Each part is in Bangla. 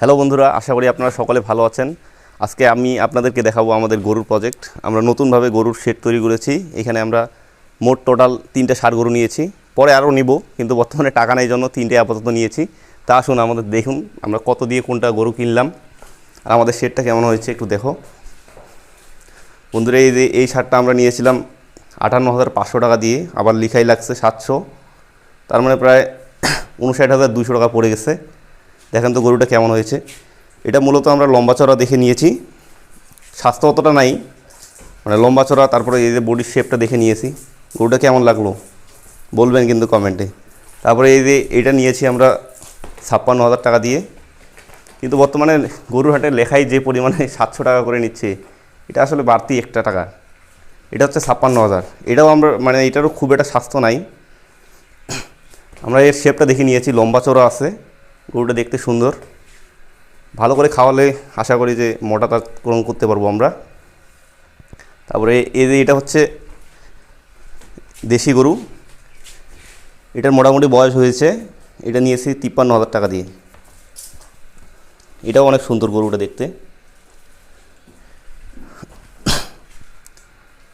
হ্যালো বন্ধুরা, আশা করি আপনারা সকলে ভালো আছেন। আজকে আমি আপনাদেরকে দেখাবো আমাদের গরুর প্রজেক্ট আমরা নতুনভাবে গরুর শেড তৈরি করেছি। এখানে আমরা মোট টোটাল তিনটে সার গরু নিয়েছি। পরে আরও নিব, কিন্তু বর্তমানে টাকা নেই জন্য তিনটে আপাতত নিয়েছি। তা আসুন আমাদের দেখুন, আমরা কত দিয়ে কোনটা গরু কিনলাম। আর আমাদের শেডটা কেমন হয়েছে একটু দেখো। বন্ধুরা, এই যে, এই সারটা আমরা নিয়েছিলাম আটান্ন হাজার পাঁচশো টাকা দিয়ে, আবার লিখাই লাগছে সাতশো। তার মানে প্রায় উনষাট হাজার দুশো টাকা পড়ে গেছে। দেখেন তো গরুটা কেমন হয়েছে। এটা মূলত আমরা লম্বা চড়া দেখে নিয়েছি। স্বাস্থ্য অতটা নাই। মানে লম্বা চড়া, তারপরে এই যে বডির শেপটা দেখে নিয়েছি। গরুটা কেমন লাগল? বলবেন কিন্তু কমেন্টে তারপরে এই যে এটা নিয়েছি আমরা ছাপ্পান্ন হাজার টাকা দিয়ে। কিন্তু বর্তমানে গরুর হাটে লেখাই যে পরিমাণে সাতশো টাকা করে নিচ্ছে, এটা আসলে বাড়তি একটা টাকা। এটা হচ্ছে ছাপ্পান্ন হাজার। এটাও আমরা মানে এটারও খুব একটা স্বাস্থ্য নাই। আমরা এর শেপটা দেখে নিয়েছি, লম্বা চড়া আছে। গরুটা দেখতে সুন্দর। ভালো করে খাওয়ালে আশা করি যে মোটা মোটাটা পূরণ করতে পারব আমরা। তারপরে যে এটা হচ্ছে দেশি গরু। এটার মোটামুটি বয়স হয়েছে। এটা নিয়েছি তিপ্পান্ন হাজার টাকা দিয়ে। এটাও অনেক সুন্দর গরুটা দেখতে।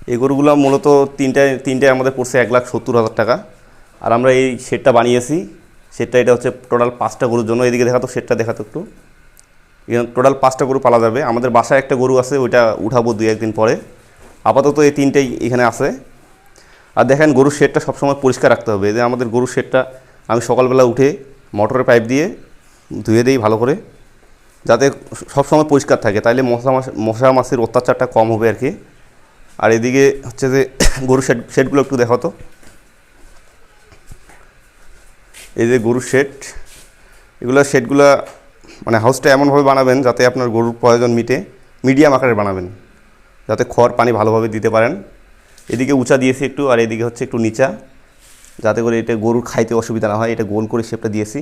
এই গরুগুলো মূলত তিনটায় তিনটায় আমাদের পড়ছে এক লাখ সত্তর হাজার টাকা। আর আমরা এই শেডটা বানিয়েছি। শেডটা এটা হচ্ছে টোটাল পাঁচটা গরুর জন্য। এদিকে দেখাতো শেডটা দেখাতো একটু। টোটাল পাঁচটা গরু পালা যাবে। আমাদের বাসায় একটা গরু আছে, ওইটা উঠাবো দুই একদিন পরে। আপাতত এই তিনটেই এখানে আছে। আর দেখেন, গরুর শেডটা সবসময় পরিষ্কার রাখতে হবে। যে আমাদের গরুর শেডটা আমি সকালবেলা উঠে মোটরের পাইপ দিয়ে ধুয়ে দিই ভালো করে, যাতে সবসময় পরিষ্কার থাকে। তাইলে মশা মশা মাছের অত্যাচারটা কম হবে আর কি। আর এদিকে হচ্ছে যে গরুর শেড শেডগুলো একটু দেখো তো এই যে গরুর শেড এগুলো শেডগুলো মানে হাউসটা এমনভাবে বানাবেন যাতে আপনার গরুর প্রয়োজন মিটে মিডিয়াম আকারে বানাবেন। যাতে খড় পানি ভালোভাবে দিতে পারেন। এদিকে উঁচা দিয়েছি একটু, আর এদিকে হচ্ছে একটু নিচা, যাতে করে এটা গরুর খাইতে অসুবিধা না হয়। এটা গোল করে শেপটা দিয়েছি।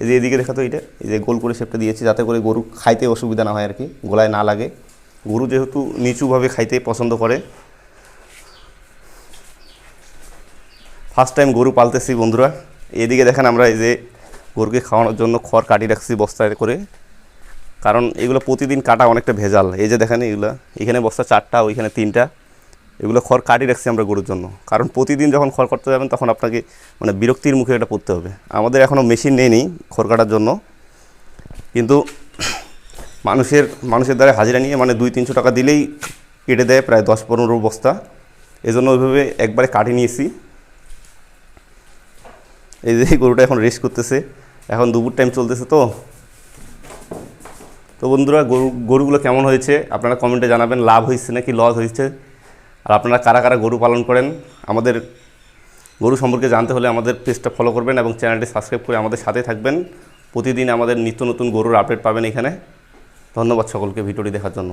এই যে এদিকে দেখা তো এটা, এই যে গোল করে শেপটা দিয়েছি, যাতে করে গরু খাইতে অসুবিধা না হয় আর কি, গোলায় না লাগে। গরু যেহেতু নিচুভাবে খাইতে পছন্দ করে। ফার্স্ট টাইম গরু পালতেছি বন্ধুরা। এদিকে দেখেন আমরা এই যে গরুকে খাওয়ানোর জন্য খড় কাটি রাখছি বস্তায় করে। কারণ এগুলো প্রতিদিন কাটা অনেকটা ভেজাল। এই যে দেখেন এগুলো, এখানে বস্তা চারটা, ওইখানে তিনটা। এগুলো খড় কাটি রাখছি আমরা গরুর জন্য। কারণ প্রতিদিন যখন খড় কাটতে যাবেন তখন আপনাকে মানে বিরক্তির মুখে এটা পড়তে হবে। আমাদের এখনও মেশিন নেই নি খড় কাটার জন্য। কিন্তু মানুষের মানুষের দ্বারা হাজিরা নিয়ে মানে দুই, তিনশো টাকা দিলেই কেটে দেয় প্রায় দশ পনেরো বস্তা। এজন্য ওইভাবে একবারে কাটি নিয়েছি। এই যে গরুটা এখন রেস্ট করতেছে। এখন দুপুর টাইম চলতেছে তো। তো বন্ধুরা, গরু, গরুগুলো কেমন হয়েছে? আপনারা কমেন্টে জানাবেন, লাভ হয়েছে নাকি লস হয়েছে? আর আপনারা কারা কারা গরু পালন করেন? আমাদের গরু সম্পর্কে জানতে হলে আমাদের পেজটা ফলো করবেন এবং চ্যানেলটি সাবস্ক্রাইব করে আমাদের সাথে থাকবেন। প্রতিদিন আমাদের নিত্য নতুন গরুর আপডেট পাবেন এখানে। ধন্যবাদ সকলকে ভিডিওটি দেখার জন্য।